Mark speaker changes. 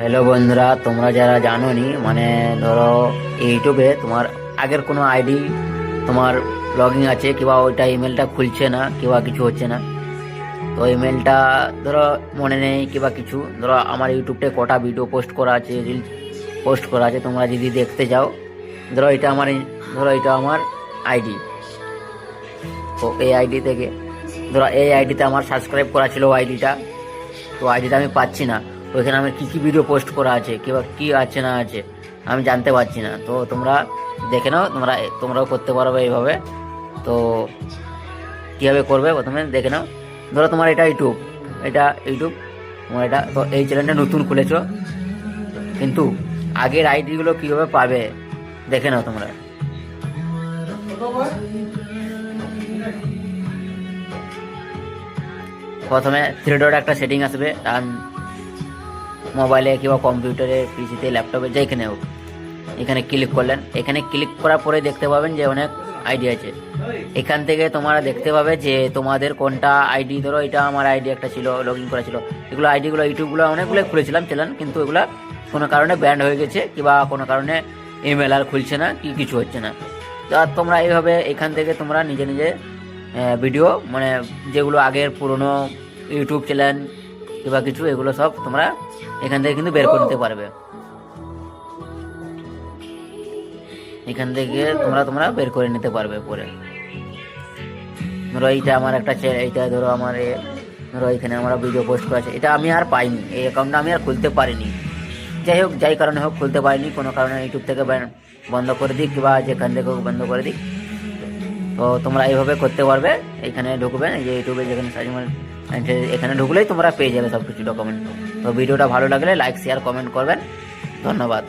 Speaker 1: Hello বন্ধুরা, তোমরা যারা জানো নি মানে ধরো ইউটিউবে তোমার আগের কোনো আইডি, তোমার লগ আছে, কিংবা ওইটা ইমেলটা খুলছে না, কিংবা কিছু হচ্ছে না। তো ইমেলটা ধরো মনে নেই, কিংবা কিছু। ধরো আমার ইউটিউবটায় কটা ভিডিও পোস্ট করা আছে রিলস পোস্ট করা আছে, তোমরা যদি দেখতে যাও, ধরো এটা আমার, ধরো এটা আমার আইডি। তো এই আইডি থেকে, ধরো এই আইডিতে আমার সাবস্ক্রাইব করা ছিল আইডিটা, তো আইডিটা আমি পাচ্ছি না। ওইখানে আমি কী কী ভিডিও পোস্ট করা আছে কিংবা কী আছে না আছে, আমি জানতে পারছি না। তো তোমরা দেখে নাও, তোমরা, তোমরাও করতে পারবে এইভাবে। তো কীভাবে করবে প্রথমে দেখে নাও। ধরো তোমার এটা ইউটিউব এটা ইউটিউব তোমার এটা, তো এই চ্যানেলটা নতুন খুলেছ। কিন্তু আগের আইডিগুলো কীভাবে পাবে, দেখে নাও তোমরা। প্রথমে থ্রি ডট একটা সেটিং আসবে মোবাইলে কিংবা কম্পিউটারে পিসিতে ল্যাপটপে যেখানে হোক, এখানে ক্লিক করলেন। এখানে ক্লিক করার পরে দেখতে পাবেন যে অনেক আইডি আছে। এখান থেকে তোমরা দেখতে পাবে যে তোমাদের কোনটা আইডি ধরো এটা আমার আইডি একটা ছিল লগ ইন করা ছিল। এগুলো আইডিগুলো ইউটিউবগুলো অনেকগুলো খুলেছিলাম চ্যানেল কিন্তু এগুলো কোনো কারণে ব্যান্ড হয়ে গেছে, কিংবা কোনো কারণে ইমেল আর খুলছে না, কি কিছু হচ্ছে না। তো আর তোমরা এইভাবে এখান থেকে তোমরা নিজে নিজে ভিডিও মানে যেগুলো আগের পুরনো ইউটিউব চ্যানেল কিংবা কিছু, এগুলো সব তোমরা এখান থেকে কিন্তু বের করে নিতে পারবে। এখান থেকে তোমরা তোমরা বের করে নিতে পারবে পরে। ধরো এইটা আমার একটা এইটা ধরো আমার ধরো এখানে আমরা ভিডিও পোস্ট করেছে। এটা আমি আর পাইনি, এই অ্যাকাউন্টটা আমি আর খুলতে পারিনি। যাই হোক, যাই কারণে হোক খুলতে পারিনি, কোনো কারণে ইউটিউব থেকে বন্ধ করে দিক কিংবা যেখান থেকে বন্ধ করে দিক। তো তোমরা এইভাবে করতে পারবে। এখানে ঢুকবে, এই যে ইউটিউবে যেখানে সার্চ এখানে ঢুকলেই তোমরা পেয়ে যাবে সব কিছু ডকুমেন্ট তো ভিডিওটা ভালো লাগলে লাইক শেয়ার কমেন্ট করবেন। ধন্যবাদ।